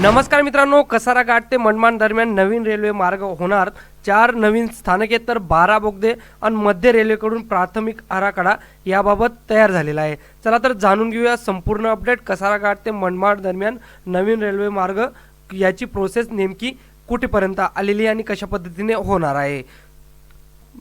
नमस्कार मित्रांनो कसारा घाट ते मनमाड दरम्यान नवीन रेल्वे मार्ग होणार. चार नवीन स्थानके तर बारा बोगदे आणि मध्य रेल्वेकडून प्राथमिक आराखडा याबाबत तयार झालेला आहे. चला तर जाणून घेऊया संपूर्ण अपडेट कसारा घाट ते मनमाड दरम्यान नवीन रेल्वे मार्ग याची प्रोसेस नेमकी कुठेपर्यंत आलेली आणि कशा पद्धतीने होणार आहे.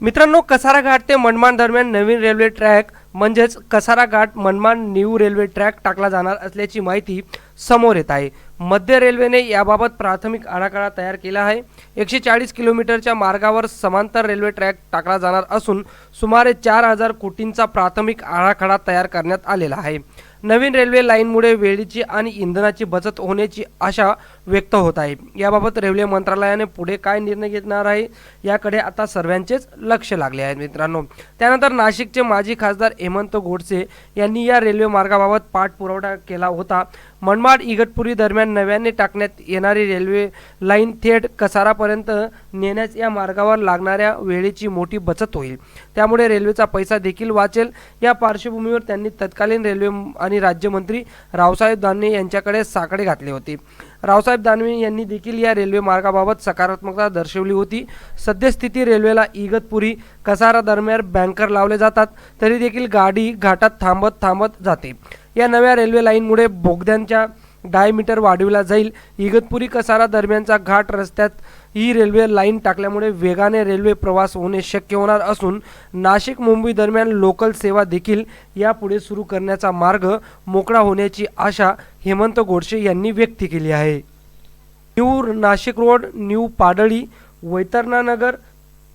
मित्रांनो कसारा घाट ते मनमाड दरम्यान नवीन रेल्वे ट्रॅक म्हणजेच Kasara Ghat Manmad new railway track टाकला जाणार असल्याची माहिती समोर येत आहे. मध्य रेल्वेने याबाबत प्राथमिक आराखडा तयार केला आहे. एकशे चाळीस किलोमीटरच्या मार्गावर समांतर रेल्वे ट्रॅक टाकला जाणार असून सुमारे चार हजार कोटींचा प्राथमिक आराखडा तयार करण्यात आलेला आहे. नवीन रेल्वे लाईनमुळे वेळेची आणि इंधनाची बचत होण्याची आशा व्यक्त होत आहे. याबाबत रेल्वे मंत्रालयाने पुढे काय निर्णय घेणार आहे याकडे आता सर्वांचेच लक्ष लागले आहे मित्रांनो. त्यानंतर नाशिकचे माजी खासदार हेमंत गोडसे यांनी या रेल्वे मार्गाबाबत पाठपुरावा केला होता. मनमाड इगतपुरी दरम्यान नव्याने टाकण्यात येणारी रेल्वे लाईन थेट कसारापर्यंत नेण्यास या मार्गावर लागणाऱ्या वेळेची मोठी बचत होईल. त्यामुळे रेल्वेचा पैसा देखील वाचेल. या पार्श्वभूमीवर त्यांनी तत्कालीन रेल्वे आणि राज्यमंत्री रावसाहेब दानवे यांच्याकडे साकडे घातले होते. रावसाहेब दानवे यांनी देखील या रेल्वे मार्गाबाबत सकारात्मकता दर्शवली होती. सद्यस्थिती रेल्वेला इगतपुरी कसारा दरम्यान बँकर लावले जातात तरी देखील गाडी घाटात थांबत थांबत जाते. या नव्या रेल्वे लाईनमुळे बोगद्यांच्या डायमीटर वाढविला जाईल. इगतपुरी कसारा दरम्यानचा घाट रस्त्यात ही रेल्वे लाईन टाकल्यामुळे वेगाने रेल्वे प्रवास होणे शक्य होणार असून नाशिक मुंबई दरम्यान लोकल सेवा देखील यापुढे सुरू करण्याचा मार्ग मोकळा होण्याची आशा हेमंत गोडसे यांनी व्यक्त केली आहे. New Nashik road new Padli Vaitarnanagar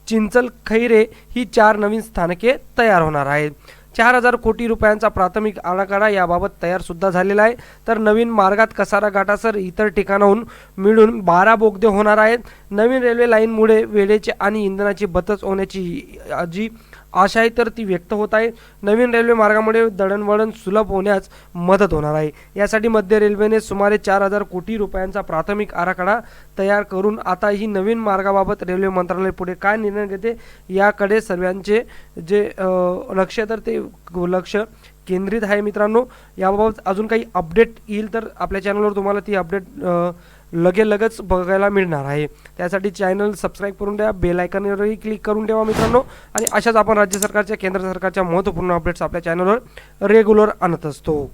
Chinchal Khaire ही चार नवीन स्थानके तयार होणार आहेत. चार हजार कोटी रुपयांचा प्राथमिक आराखडा याबाबत तयार सुद्धा झालेला आहे. तर नवीन मार्गात कसारा घाटासर इतर ठिकाणाहून मिळून बारा बोगदे होणार आहेत. नवीन रेल्वे लाईनमुळे वेळेचे आणि इंधनाची बचत होण्याची जी आशा आहे तर ती व्यक्त होत आहे. नवीन रेल्वे मार्गामुळे दळणवळण सुलभ होण्यास मदत होणार आहे. यासाठी मध्य रेल्वेने सुमारे चार हजार कोटी रुपयांचा प्राथमिक आराखडा तयार करून आता ही नवीन मार्गाबाबत रेल्वे मंत्रालय पुढे काय निर्णय घेते याकडे सर्वांचे जे लक्ष तर ते लक्ष केंद्रित आहे मित्रांनो. याबाबत अजून काही अपडेट येईल तर आपल्या चॅनलवर तुम्हाला ती अपडेट लगेलगच बघायला मिळणार आहे. त्यासाठी चॅनल सबस्क्राईब करून द्या बेल आयकॉनवरही क्लिक करून ठेवा मित्रांनो. आणि अशाच आपण राज्य सरकारच्या केंद्र सरकारच्या महत्त्वपूर्ण अपडेट्स आपल्या चॅनलवर रेग्युलर आणत असतो.